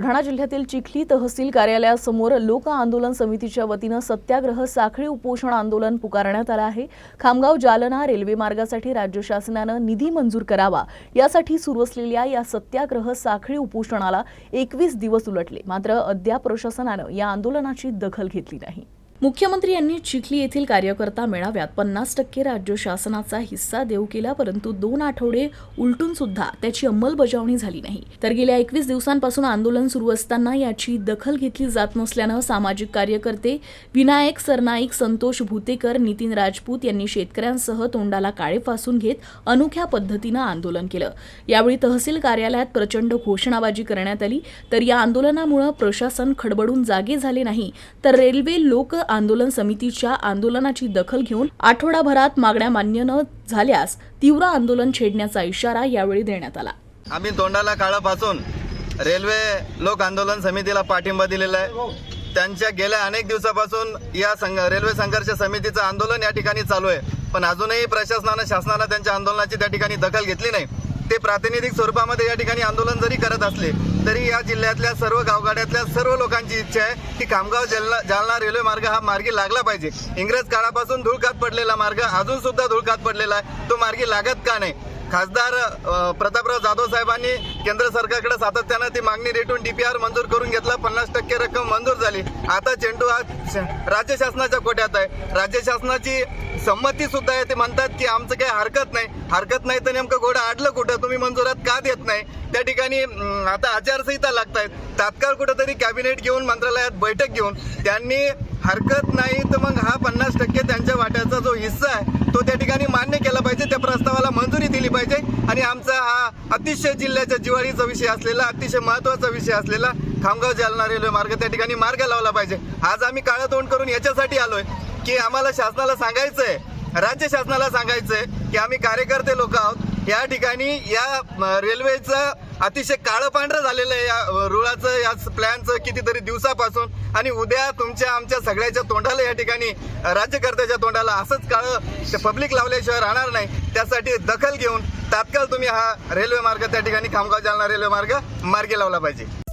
बुलढाणा जिल्ह्यातील चिखली तहसील कार्यालयासमोर लोक आंदोलन समितीच्या वतीनं सत्याग्रह साखळी उपोषण आंदोलन पुकारण्यात आलं आहे. खामगाव जालना रेल्वे मार्गासाठी राज्य शासनानं निधी मंजूर करावा. यासाठी सुरू असलेल्या या सत्याग्रह साखळी उपोषणाला एकवीस दिवस उलटले. मात्र अद्याप प्रशासनानं या आंदोलनाची दखल घेतली नाही. मुख्यमंत्री यांनी चिखली येथील कार्यकर्ता मेळाव्यात पन्नास टक्के राज्य शासनाचा हिस्सा देऊ केला परंतु दोन आठवडे उलटून सुद्धा त्याची अंमलबजावणी झाली नाही. तर गेल्या एकवीस दिवसांपासून आंदोलन सुरू असताना याची दखल घेतली जात नसल्यानं सामाजिक कार्यकर्ते विनायक सरनाईक संतोष भुतेकर नितीन राजपूत यांनी शेतकऱ्यांसह तोंडाला काळे फासून घेत अनोख्या पद्धतीनं आंदोलन केलं. यावेळी तहसील कार्यालयात प्रचंड घोषणाबाजी करण्यात आली. तर या आंदोलनामुळे प्रशासन खडबडून जागे झाले नाही. तर रेल्वे लोक आंदोलन समितीच्या आंदोलनाची दखल घेऊन आठवडाभरात मागण्या मान्य न झाल्यास तीव्र आंदोलन छेडण्याचा इशारा यावेळी देण्यात आला. आम्ही तोंडाला काळं पासून रेल्वे लोक आंदोलन समितीला पाठिंबा दिलेला आहे. त्यांच्या गेल्या अनेक दिवसापासून या संघ रेल्वे संघर्ष समितीचं आंदोलन या ठिकाणी चालू आहे. पण अजूनही प्रशासनानं शासनानं त्यांच्या आंदोलनाची त्या ठिकाणी दखल घेतली नाही. ते प्रातिनिधिक स्वरूपामध्ये या ठिकाणी आंदोलन जरी करत असले तरी या जिल्ह्यातल्या सर्व गावगाड्यातल्या सर्व लोकांची इच्छा आहे की खामगाव जालना जालना रेल्वे मार्ग हा मार्गी लागला पाहिजे. इंग्रज काळापासून धुळकात पडलेला मार्ग अजून सुद्धा धुळकात पडलेला आहे. तो मार्गी लागत का नाही? खासदार प्रतापराव जाधव साहेबांनी केंद्र सरकारकडे सातत्यानं ती मागणी रेटून डीपीआर मंजूर करून घेतला. पन्नास टक्के रक्कम मंजूर झाली. आता चेंडू हा राज्य शासनाच्या कोट्यात आहे. राज्य शासनाची संमती सुद्धा आहे. ते म्हणतात की आमचं काही हरकत नाही. हरकत नाही तर नेमकं घोडं आडलं कुठं? तुम्ही मंजुरात का देत नाही? त्या ठिकाणी आता आचारसंहिता लागतायत. तात्काळ कुठंतरी कॅबिनेट घेऊन मंत्रालयात बैठक घेऊन त्यांनी हरकत नाही तर मग हा पन्नास टक्के त्यांच्या वाट्याचा जो हिस्सा आहे तो त्या ठिकाणी मान्य केला पाहिजे. त्या प्रस्तावाला मंजूर पाहिजे. आणि आमचा हा अतिशय जिल्ह्याच्या जिवाळीचा विषय असलेला अतिशय महत्त्वाचा विषय असलेला खामगाव जालना रेल्वे मार्ग त्या ठिकाणी मार्ग लावला पाहिजे. आज आम्ही काळं तोंड करून याच्यासाठी आलोय की आम्हाला शासनाला सांगायचंय राज्य शासनाला सांगायचंय की आम्ही कार्यकर्ते लोक आहोत. या ठिकाणी या रेल्वेचं अतिशय काळं पांढरं झालेलं आहे. या रुळाचं या प्लॅनचं कितीतरी दिवसापासून. आणि उद्या तुमच्या आमच्या सगळ्याच्या तोंडाला या ठिकाणी राज्यकर्त्याच्या तोंडाला असंच काळं पब्लिक लावल्याशिवाय राहणार नाही. त्यासाठी दखल घेऊन तात्काळ तुम्ही हा रेल्वे मार्ग त्या ठिकाणी खामगाव जालना रेल्वे मार्ग मार्गी लावला पाहिजे.